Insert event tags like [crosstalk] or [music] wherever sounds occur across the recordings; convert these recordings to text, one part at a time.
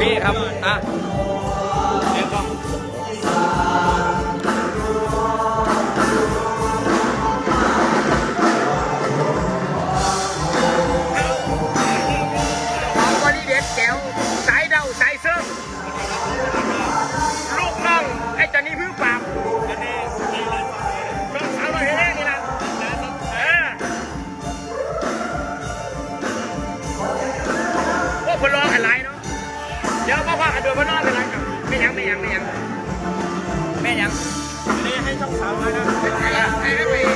พี่ครับอะ อันนี้ให้ช่องสามเลยนะ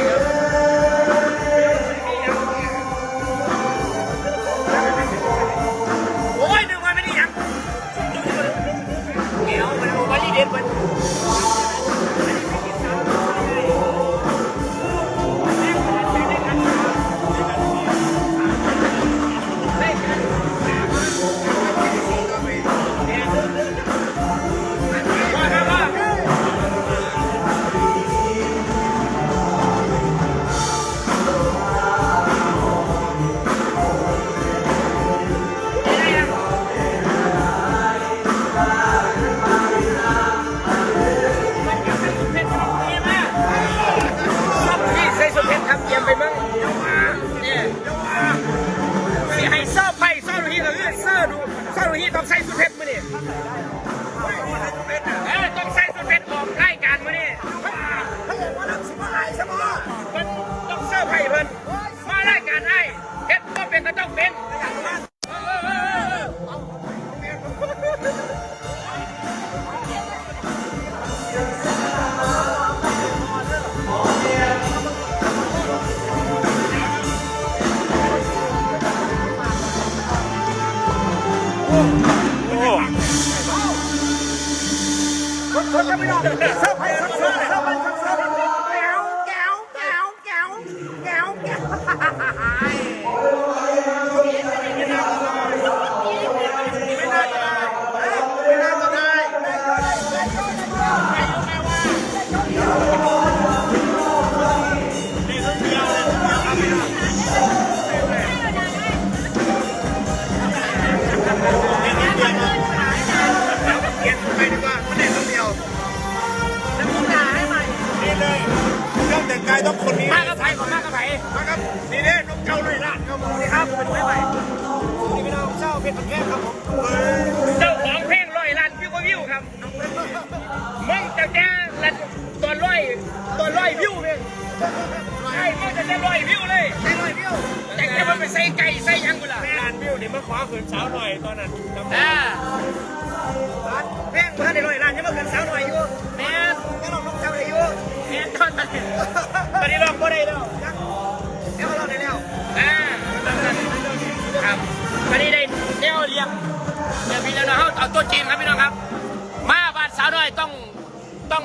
Yeah. [laughs] ตอนนี้ลองก็ได้แล้วเดี๋ยวลองได้แล้วอ่าครับตอนนี้ได้เดี๋ยวเลี้ยงเดี๋ยวพี่แล้วนะเอาตัวจริงครับพี่น้องครับ มาบ้านสาวน้อยต้องต้อง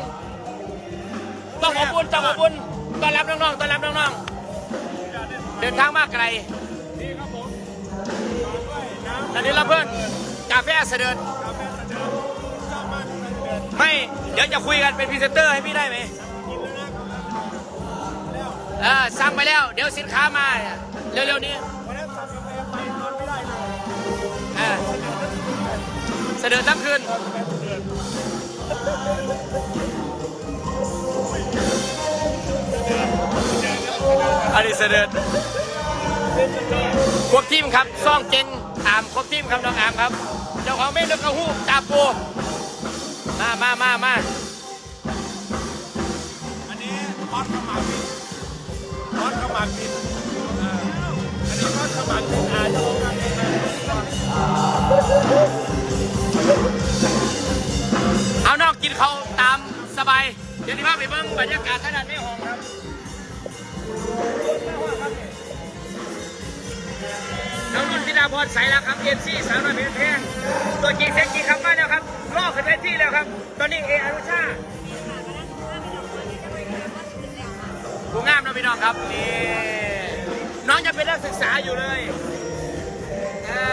ต้องขอบอุ่นต้องขอบอุ่นต้อนรับน้องๆต้อนรับน้องๆเดินทางมาไกลนี่ครับผมตอนนี้เราเพื่อนกาแฟเสด็จกาแฟสะเดินเจ้ามากเลยเดินไม่เดี๋ยวจะคุยกันเป็นพรีเซนเตอร์ให้พี่ได้ไหม เออสั่งไปแล้ว เดี๋ยวสินค้ามาเร็วๆนี้วันนั้นสั่งกาแฟไปนอนไม่ได้เลยเออเสด็จทั้งคืนอันนี้เสด็จครบทีมครับซ่องเจนอามครบทีมครับน้องอามครับ เจ้าของเมนูกระหู้ตาปูมามามามา มอสขมักบินอ่าอันนี้มอสมักบินอาโยกันเองนะเอานอกกินเขาตามสบาย เดี๋ยวนี้พาไปเบิ้งบรรยากาศขนาดไม่หองครับน้องนุ่นธิดาพรใสแล้วครับเอฟซีสาวน้อยเพชรแพงตัวจริงเสียงจริงครับมาแล้วครับรอขึ้นเวทีแล้วครับ ตอนนี้เออนุชา ผู้งามนะพี่น้องครับนี่น้องยังเป็นนักศึกษาอยู่เลยอ่า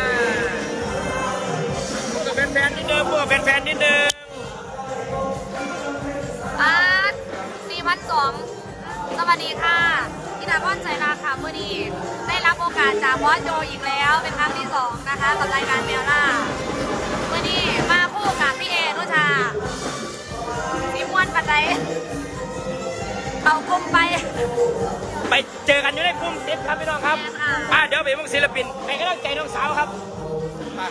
พูดกับแฟนๆนิดนึงพูดกับแฟนๆนิดนึงอ่าสี่พันสองสวัสดีค่ะที่ดาก้อนใจลาค่ะเมื่อนี้ได้รับโอกาสจากบอสโจอีกแล้วเป็นครั้งที่สองนะคะกับรายการแมวล่าเมื่อนี้มาคู่กับพี่เอนุชาสีม้วนปัจจัย กลมไป ไปเจอกันอยู่ในกลุ่มติดครับพี่น้องครับแม่ค่ะอ่าเดี๋ยวไปพวกศิลปินไปกำลังใจน้องสาวครับมา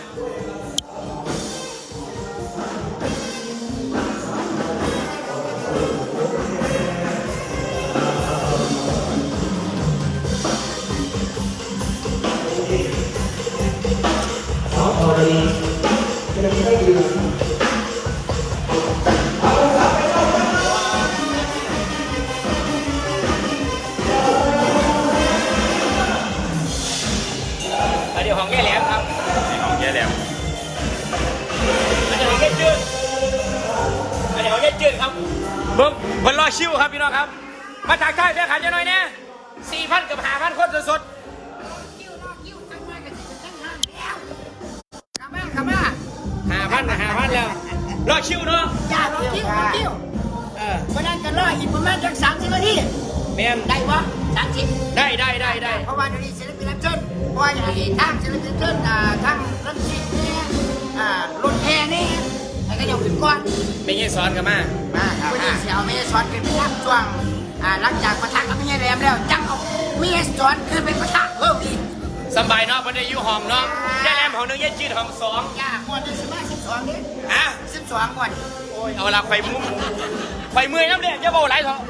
ออีกประมาณจักสามสิบนาทีแมนได้ปะสามสิบได้ได้ได้ได้เพราะว่าเดี๋ยวนี้ศิลปินรับเชิญเพราะว่าอย่างนี้ทางศิลปินรับเชิญอ่าทางรถชิดเนี่ยอ่ารถแห่เนี่ยให้ก็ยกขึ้นก่อนไม่งี้สอนกันมามาครับวันนี้เสียวไม่สอนขึ้นไปนั่งช่วงอ่าหลังจากประทักกับไม่ใช่แรมแล้วจังเอาไม่สอนขึ้นไปประทักเพิ่มอีกสบายเนาะวันนี้อยู่ห้องเนาะแย่แหลมห้องหนึงแย่จืดห้องสองย่างวดได้สิบห้าสิบสองเนี่ยฮะสิบสองงวดโอ้ยเอาละไฟมุ้ง ไฟเมื่อยน้ำเนี่ยจะเบาไหลเถอะ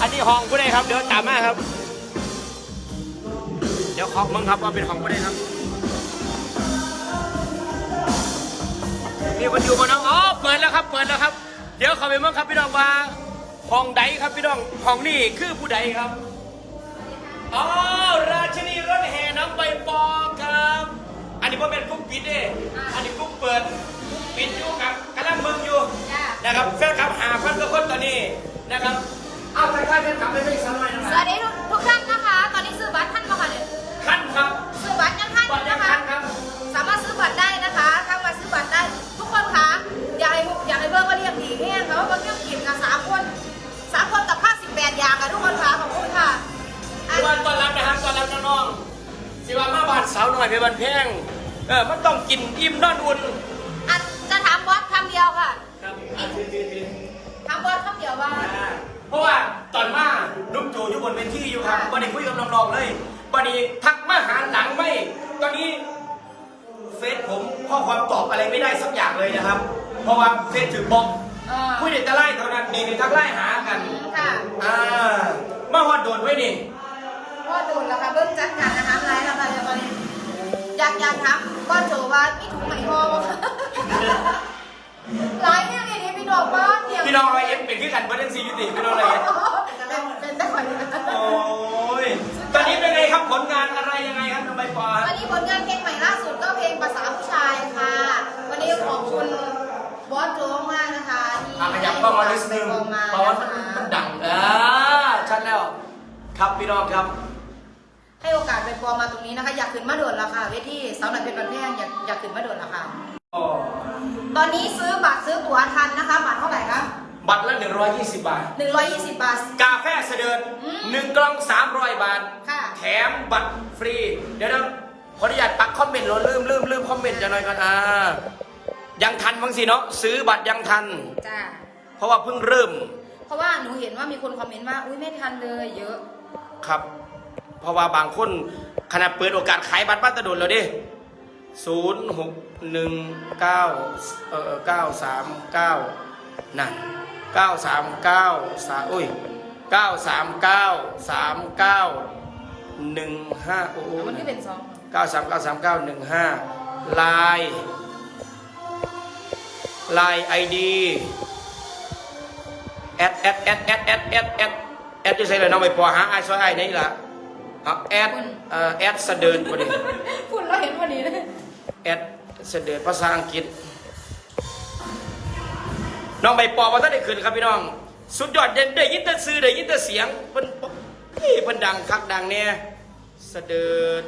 อันนี้ห้องผู้ใดครับ เดี๋ยวตามมาครับ เดี๋ยวขอมึงครับว่าเป็นห้องผู้ใดครับ มีคนอยู่บนน้องอ๋อเปิดแล้วครับ เปิดแล้วครับ เดี๋ยวเขาไปมึงครับพี่น้องว่าห้องใดครับพี่น้องห้องนี้คือผู้ใดครับอ๋อราชินีรถแห่น้องใบปอครับ อันนี้ว่าเป็นกรุ๊ปปิดเด้อันนี้กรุ๊ปเปิดปิดอยู่ครับ กำลังเบิ่งอยู่จ้ะนะครับแฟนคลับหาพันกว่าคนตอนนี้นะครับเอาไปค่ายแฟนคลับไปไม่สักหน่อยนะสครัวับสดีทุกท่านนะคะ ตอนนี้ซื้อบัตรท่านมาค่ะเนี่ยท่านครับซื้อบัตรยังท่านอบัตรยู่ยังนะคะท่านครับสามารถซื้อบัตรได้นะคะทางมาซื้อบัตรได้ทุกคนคะอยากให้อยากให้เบิร์ก็เรียกดีแห้งค่ะว่าเบิร์เรียกกินกันสามคนสามคนกับผ้าสิบแปดอย่างค่ะทุกคนคะขอบคุณค่ะอันวันต้อนรับนะครับต้อนรับน้องๆสิว่ามาบ้านสาวหน่อยไปบันแพงเออมันต้องกินอิ่มนอนอุ่นอัน ดียวค่ะครับอะถือถือถือถามบอสคำเดียวว่าอ่า เพราะว่าตอนมาลุกจูอยู่บนเวทีอยู่ครับวันนี้คุยกับน้องๆเลยวันนี้ทักมาหาหลังไม่ ตอนนี้เฟซผมข้อความตอบอะไรไม่ได้สักอย่างเลยนะครับ เพราะว่าเฟซถึงบล็อกเออคุยเด็กจะไล่เท่านั้นนี่นี่ทักไล่หากันค่ะอ่ามาฮอดโดนไว้นี่พ่อโดนแล้วค่ะเบิ้งจัดการนะคะไลฟ์แล้วค่ะเดี๋ยวตอนนี้อยากอยากถามก้อนโจว่าพี่ถุงไหมพ่อ บ่ไลฟ์เนี่ยเนี่ยพี่ดอกบ้านเดียวพี่น้องไรเอ็มเป็นขึ้นกันมาเรื่องซียุติพี่น้องไรเอ็มเป็นเป็นได้คนนี้โอ้ยตอนนี้เป็นไงครับผลงานอะไรยังไงครับน้องใบปอวันนี้ผลงานเพลงใหม่ล่าสุดก็เพลงภาษาผู้ชายค่ะ วันนี้ขอบคุณบอสโจมากนะคะที่อะขยับเข้ามานิดนึงให้โอกาสเพราะว่ามันนะคะมันดังอ่าชัดแล้ว ครับพี่น้องครับ ให้โอกาสไปปอมาตรงนี้นะคะ อยากขึ้นมาโดดราคาเวทีสาวหน่อยเป็นวันแพงอยากอยากขึ้นมาโดดราคา ตอนนี้ซื้อบัตรซื้อตั๋วทันนะคะ บัตรเท่าไหร่คะบัตรละ 120 บาท 120 บาท กาแฟเสดินอืมหนึ่งกล่อง 300 บาท ค่ะ แถมบัตรฟรี เดี๋ยวนะขออนุญาตปักคอมเมนต์เราลืมลืมลืมคอมเมนต์จะหน่อยก่อนอ่ายังทันบ้างสิเนาะซื้อบัตรยังทัน จ้า เพราะว่าเพิ่งเริ่ม เพราะว่าหนูเห็นว่ามีคนคอมเมนต์ว่า อุ้ยไม่ทันเลยเยอะ ครับ เพราะว่าบางคนขณะเปิดโอกาสขายบัตรบัตรตะโดนแล้วดิ ศูนย์หกหนึ่งเก้าเออเก้าสามเก้านั่นเก้าสามเก้าสามอุ้ยเก้าสามเก้าสามเก้าหนึ่งห้าโอ้โหมันที่เป็นซองเก้าสามเก้าสามเก้าหนึ่งห้าลายลายไอดีแอดแอดแอดแอดแอดแอดแอดแอดจะใส่เลยน้องไปปอหาไอซอยไอนี่ละเอาแอดเอ่อแอดเสดินพอดีคุณเราเห็นวันนี้เลยแอดเสดินภาษาอังกฤษ น้องใบปอมาตั้งได้ขึ้นครับพี่น้อง สุดยอดเด่นได้ยินแต่ซื้อได้ยินแต่เสียงเพิ่นพี่เพิ่นดังคักดังเนี่ยเสดิน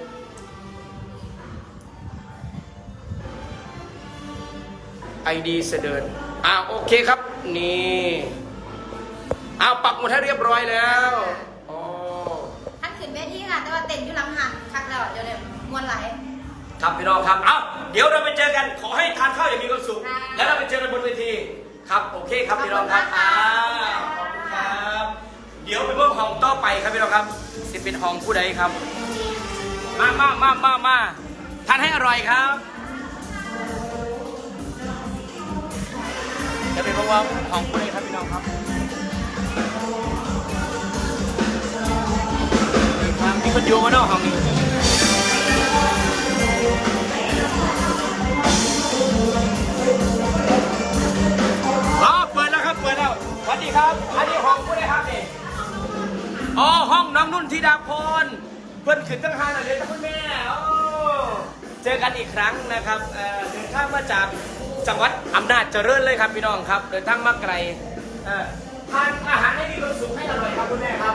ไอดีเสดินอ่าโอเคครับ นี่เอาปักหมดให้เรียบร้อยแล้วโอ้ท่านขึ้นเวทีค่ะ แต่ว่าเต้นอยู่หลังหันคักแล้วเดี๋ยวเนี่ยมวนไหลครับพี่น้องครับ เอา เดี๋ยวเราไปเจอกันขอให้ทานข้าวอย่างมีความสุขค่ะแล้วเราไปเจอกันบนเวทีครับโอเคครับพี่น้องครับอ่าขอบคุณครับ เดี๋ยวไปเบิ่งห้องต่อไปครับพี่น้องครับสิเป็นห้องผู้ใดครับ มามามามามาทานให้อร่อยครับจะเป็นเพราะว่าห้องผู้ใดครับพี่น้องครับครับมีคนอยู่กันเนาะห้องนี้ อ๋อห้องน้องนุ่นธิดาพรเพื่อนขึ้นตั้งห้าหน่อยเลยจ้ะคุณแม่โอ้เจอกันอีกครั้งนะครับเอ่อเดินทางมาจากจังหวัดอำนาจเจริญเลยครับพี่น้องครับเดินทางมาไกลเอ่อทานอาหารให้มีความสุขให้อร่อยครับคุณแม่ครับ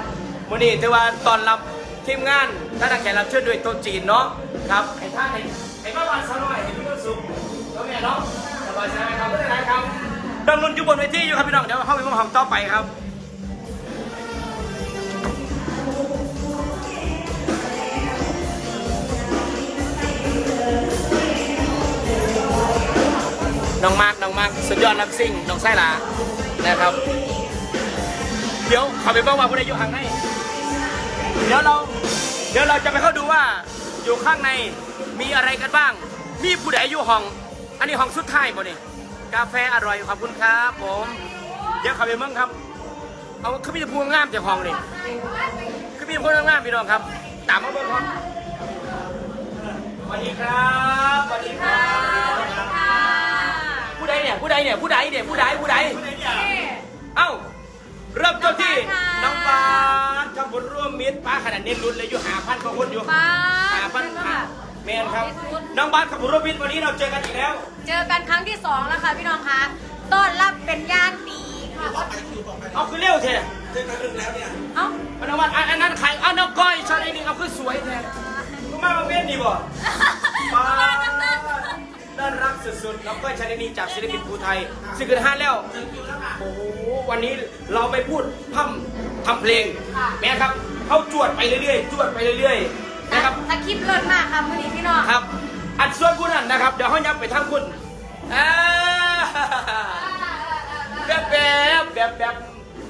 วันนี้ถือว่าตอนรับทีมงานท่านแขกรับเชิญด้วยโต๊ะจีนเนาะครับไอ้ท่านไอ้ไอ้บ้านวันสน้อยไอ้มีความสุขแล้วแม่เนาะสบายใจไหมครับไม่เป็นไรครับดำนุนอยู่บนเวทีอยู่ครับพี่น้องเดี๋ยวเข้าไปมองห้องต่อไปครับ น้องมาร์กน้องมาร์กสุดยอดนักซิ่งน้องไส้ลานะครับ เดี๋ยวเขอไปบิ่งว่าผู้ใดอยู่ข้างในเดี๋ยวเราเดี๋ยวเราจะไปเข้าดูว่าอยู่ข้างในมีอะไรกันบ้าง มีผู้ใดอยู่ห้อง อันนี้ห้องสุดท้ายบ่นี่กาแฟอร่อยขอบคุณครับผม เดี๋ยวเขับไปเมืองครับ เอาคือมีแต่พูงามจากห้องนี่คือมีแต่พูงามพี่น้องครับ ตามมาเบิ่งครับสวัสดีครับสวัสดีครับ ผู้ใดเนี่ยผู้ใดเนี่ยผู้ใดเนี่ยผู้ใดผู้ใดเอ้าเริ่มต้นที่น้องปานทำบุญร่วมมิตรป้าขนาดเน้นรุ่นเลยอยู่หาพันกว่าคนอยู่ป้าหาพันหาแมนครับน้องบาสขับบุญร่วมมิตรวันนี้เราเจอกันอีกแล้ว เจอกันครั้งที่สองแล้วค่ะพี่น้องคะต้อนรับเป็นย่านดีค่ะเอาคือเร็วเท่เอ้ามันเอาวันอันอันนั้นใครเอาน้องก้อยชอนไอ้นี่เอาคือสวยแท้กูมามาเม่นดีบ่ น้องก้อยชาลินีจากศิลปินภูไทยสิบเกินห้าแล้ว โอ้โห วันนี้เราไปพูดพร่ำทำเพลง แม่ครับเขาจวดไปเรื่อยๆ จวดไปเรื่อยๆ นะครับถ้าคลิปเลิศมากค่ะวันนี้พี่น้องครับ อันส่วนคุณนั่นนะครับ เดี๋ยวเขายับไปทางคุณอ่าแบบแบบแบบแบบ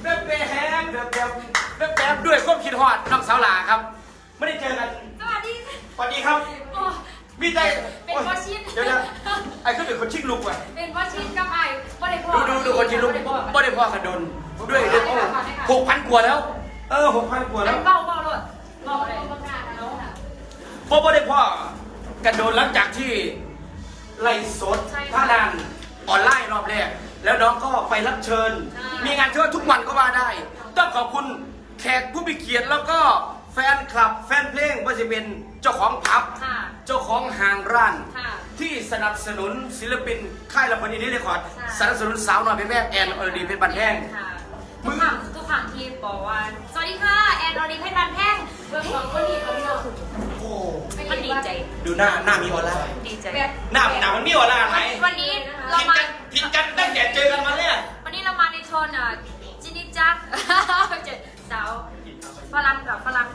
แบบแบบแบบแบบแบบแบบด้วยความคิดฮอดน้องสาวหลาครับ ไม่ได้เจอกัน สวัสดี สวัสดีครับโอ้ มีใจเป็นเพราะชิ้นเดี๋ยวนะไอ้ก็เป็นคนชิกลุกว่ะเป็นว่าชินกับไอ้บ่ได้พอดูดูดูคนชิกลุกบ่ได้พอบ่ได้พ่อกันโดนด้วยด้วยโอ้หกพันกว่าแล้ว เออหกพันกว่าอัแล้นวเบาเบาโลดเบาเลยประกาศแล้วค่ะพ่อบ่ได้พ่อกันโดนหลังจากที่ไล่สดใช่ค่ะท่านานออนไลน์รอบแรกแล้วน้องก็ไปรับเชิญใช่มีงานเชื่อทุกวันก็ว่าได้ ต้องขอบคุณแขกผู้มีเกียรติแล้วก็ แฟนคลับแฟนเพลงว่าจะเป็นเจ้าของผับ ค่ะเจ้าของห้างร้าน ค่ะ ที่สนับสนุนศิลปินค่ายลำพันธ์นี้เรคคอร์ดค่ะสนับสนุนสาวน้อยเป็นแม่แอนอรดีเป็นบันแห้งค่ะมึทุงกครั้งทุกครั้งที่บอกว่า สวัสดีค่ะ แอนออริเพชรบันแท่งเบอร์สองก็ดีเขาพี่น้องโอ้มันดีใจ ดูหน้าหน้ามีออร่าดีใจหน้าหน้ามันมีออร่าไหมวันนี้เราผิดมา กันผิดกันตั้งแต่เจอกันมาเนี่ย วันนี้เรามาในโทนอะจินิจักเจอสาวฝรั่งกับฝรั่ง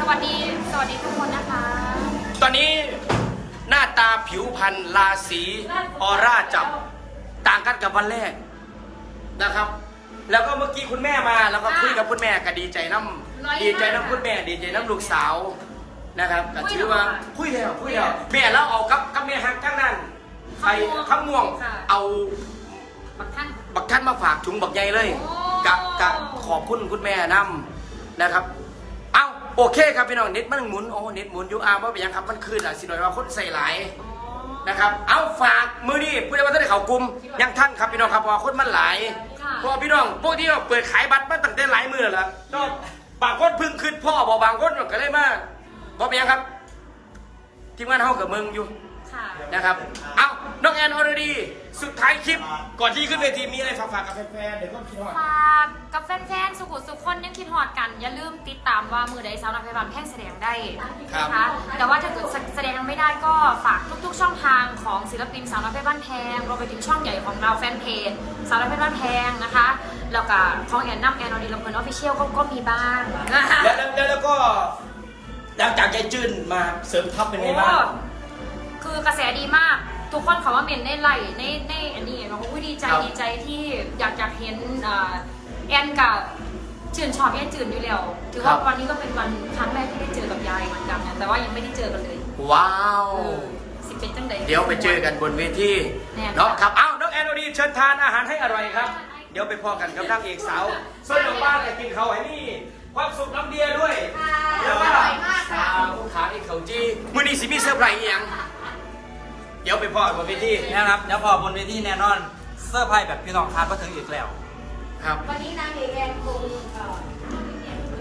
สวัสดีสวัสดีทุกคนนะคะตอนนี้หน้าตาผิวพรรณราศีออร่าจับต่างกันกับวันแรกนะครับ แล้วก็เมื่อกี้คุณแม่มาแล้วก็คุยกับคุณแม่ก็ดีใจน้ำดีใจน้ำคุณแม่ดีใจน้ำลูกสาวนะครับก็ถือว่าคุยแล้วคุยแล้วแม่แล้วเอากับกับแม่ฮักข้างนั้นไปข้ามม่วงเอาบักท่านบักท่านมาฝากถุงบักใหญ่เลยโอ้กะกะขอบคุณคุณแม่นำนะครับเอา โอเคครับพี่น้องเน็ตมันหมุนโอ้เน็ตหมุนอยู่อาว่าเป็นยังครับมันคืนอะสิหน่อยว่าคนใส่หลายอ๋อนะครับเอาฝากมือนี่ผู้ใดว่าท่านได้เขากลุ่มยังท่านครับพี่น้องครับเพราะว่าคนมันหลายค่ะเพราะว่าพี่น้องพวกที่เราเปิดขายบัตรมาตั้งแต่หลายมือแล้วก็บางคนเพึ่งขึ้นพ่อบอกบางคนก็เลยมาบอกเป็นยังครับทีมงานเฮากับเมืองอยู่ค่ะนะครับ เอาน้องแอนออร์ดีสุดท้ายคลิปก่อนที่ขึ้นเวทีมีอะไรฝากฝากกับแฟนๆเดี๋ยวก็คิดว่าฝากกับแฟนๆสุขุมสุข คนยังคิดฮอดกัน อย่าลืมติดตามว่ามือใดสาวนักพยาบาลแพทย์แสดงได้นะคะ แต่ว่าถ้าเกิดแสดงไม่ได้ก็ฝากทุกๆ ช่องทางของศิลปินสาวนักพยาบาลแพงรวมไปถึงช่องใหญ่ของเราแฟนเพจสาวนักพยาบาลแพงนะคะแล้วก็ของแอนนัมแอนอดีลำเพลินออฟฟิเชียลก็มีบ้างนะคะแล้วแล้วแล้วแล้วก็หลังจากยายจืนมาเสริมทัพเป็นไงบ้างโอ้คือกระแสดีมากทุกคนเขาว่าเมนได้ไล่ในในอันนี้เราก็อุ๊ยดีใจครับดีใจที่อยากอยากเห็นอ่าแอนกับ จืนชอบแอนจืนอยู่แล้ว ถือว่าวันนี้ก็เป็นวันครั้งแรกที่ได้เจอกับยายเหมือนกันนะแต่ว่ายังไม่ได้เจอกันเลยว้าว เออสิเป็นจังใด เดี๋ยวไปเจอกันบนเวทีแน่เนาะครับ อ้าว น้องแอนโอดีเชิญทานอาหารให้อร่อยครับ เดี๋ยวไปพอกันกับนางเอกสาวส่วนน้องบ้านจะกินเขาวให้นี่ ความสุขน้ำเดียด้วยเดี๋ยวว่าสาวขาอีกเขาจีมือนี้สิมีเซอร์ไพรส์อีหยัง เดี๋ยวไปพอกันบนเวที นะครับ เดี๋ยวพอบนเวทีแน่นอน เสื้อร์ไพ่แบบพี่น้องคาดก็ถึงอีกแล้ว ครับ วันนี้นางเอกแอนคงเอ่อ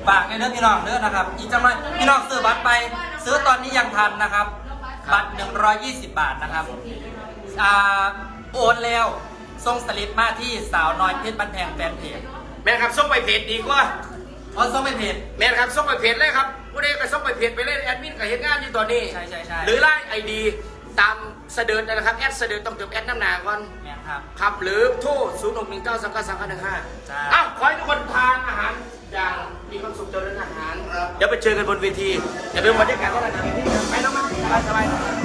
ฝากในเนื้อพี่น้องเนื้อนะครับ อีกจำนวนพี่น้องซื้อบัตรไปซื้อตอนนี้ยังทันนะครับ บัตร 120 บาทนะครับอ่าโอนแล้วส่งสลิปมาที่สาวน้อยเพชรบันแพงแฟนเพจแม่ครับส่งไปเพจดีกว่าอ๋อส่งไปเพจ แม่ครับส่งไปเพจเลยครับผู้ใดก็ส่งไปเพจไปเลยแอดมินก็เห็นงานอยู่ตอนนี้ใช่ใช่ใช่ หรือไลน์ไอดีตามเสด็จนะครับแอดเสด็จต้องเติมแอดน้ำหนาก่อน แม่น ครับครับหรือโทร0 6 1 9 3 9 3 5 1 5จ้าอ้าวขอให้ทุกคนทานอาหารอย่างมีความสุขเจริญอาหาร เดี๋ยวไปเจอกันบนเวทีอย่าลืมบรรยากาศก็แล้วกันไปน้องมาสบายสบาย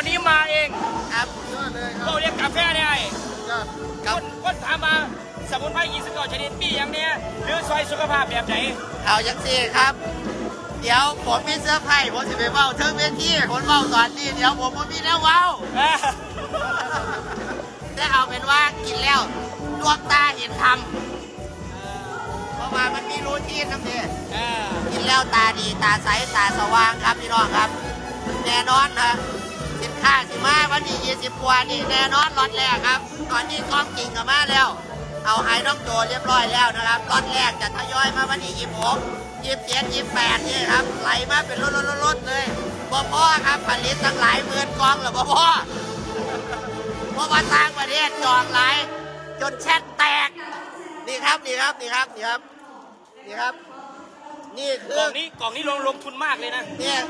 วันนี้มาเองครับเขาเรียกกาแฟเนี่ยไอ้คนคนถามมาสมุนไพร29ชนิดมีอย่างเนี้ยหรือซอยสุขภาพแบบไหนเอาจังสี่ครับ เดี๋ยวผมมีเสื้อร์ไผ่ผมจะไปเว้าเทิงเวทีคนเว้าตอนนี้เดี๋ยวผมบ่มีแล้วเว้าเอ้อแต่เอาเป็นว่ากินแล้วดวงตาเห็นธรรมเพราะว่ามันมีรูทีนน้ำเดียเอ้อกินแล้วตาดีตาใสตาสว่างครับพี่น้องครับ แน่นอนนะสิ นค้าสิมาวันที่ 20กว่านี่แน่นอนล็อตแรกครับตอนนี้กล้องจริงกับมาแล้ว เอาไฮน้องโจเรียบร้อยแล้วนะครับล็อตแรกจะทยอยมาวันที่ 26 27 28นี่ครับไหลมาเป็นรถๆๆๆเลยบ่พ่อครับผลิตตั้งหลายหมื่นกล่องหรือบ่พ่อเพราะว่าต่างประเทศจองหลาย จนแชทแตก นี่ครับนี่ครับนี่ครับนี่ครับนี่ครับ นี่คืกล่อองนี้กล่องนี้ลงลงทุนมากเลยนะ เนี่ย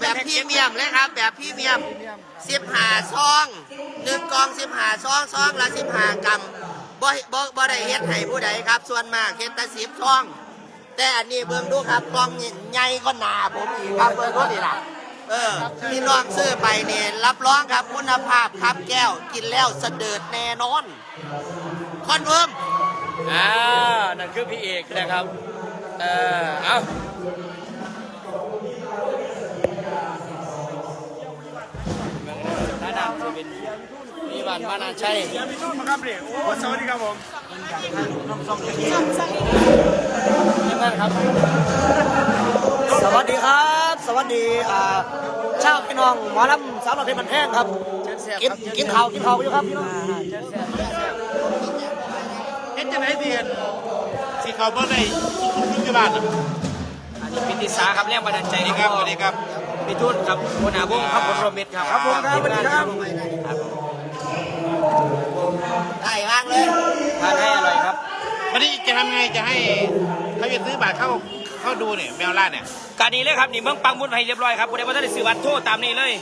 แบบพรีเมียมเลยครับ แบบพรีเมียมสิบหาซองหนึ่งกล่องสิบหาซองซองละสิบหากรัมบ่บ่บ่ได้เฮ็ดให้ผู้ใดครับ ส่วนมากเฮ็ดแต่สิบซอง แต่อันนี้เบิ่งดูครับกล่องนี่ใหญ่ก็หนาผมอีกครับเบิ่งดูนี่ล่ะเออพี่น้องซื้อไปเนี่ยรับรองครับคุณภาพครับแก้วกินแล้วเสดิร์ดแน่นอน คอนเฟิร์มอ่านั่นคือพี่เอกนะครับ เออเอา มีบันมานาชัยมีช่วงมาครับเนี่ยโอ้สวัสดีครับผมนั่นครับ สวัสดีครับ สวัสดีอ่าชาวพี่น้องหมอลำสาวน้อยเพชรบันแพงครับ กินกินข้าวกินข้าวอยู่ครับพี่น้องเฮ็ดจะไหนเดียนสีเขาเบิ่งได้ทุกที่บ้านนะอันนี้พิติสาครับแรงบันดาลใจสวัสดีครับสวัสดีครับพี่ทุนครับหัวหน้าวงครับผมโรเมตครับ ครับผมครับสวัสดีครับ ได้มากเลยทานให้อร่อยครับ วันนี้จะทำไงจะให้เขาจะซื้อบัตรเข้าเข้าดูเนี่ยแมวล่าเนี่ยการนี้เลยครับนี่เมืองปังบุญให้เรียบร้อยครับผู้ใดบ่ทันได้ซื้อบัตรโทรตามนี้เลย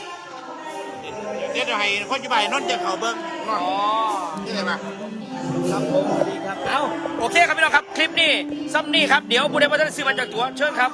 เดี๋ยวจะให้คนจะไปนนท์จะเขาเบิ้งอ๋อนี่เลยมาเอาโอเคครับพี่น้องครับคลิปนี้ซ้ำนี่ครับเดี๋ยวผู้ใดบ่ทันได้ซื้อบัตรจากตัวเชิญครับ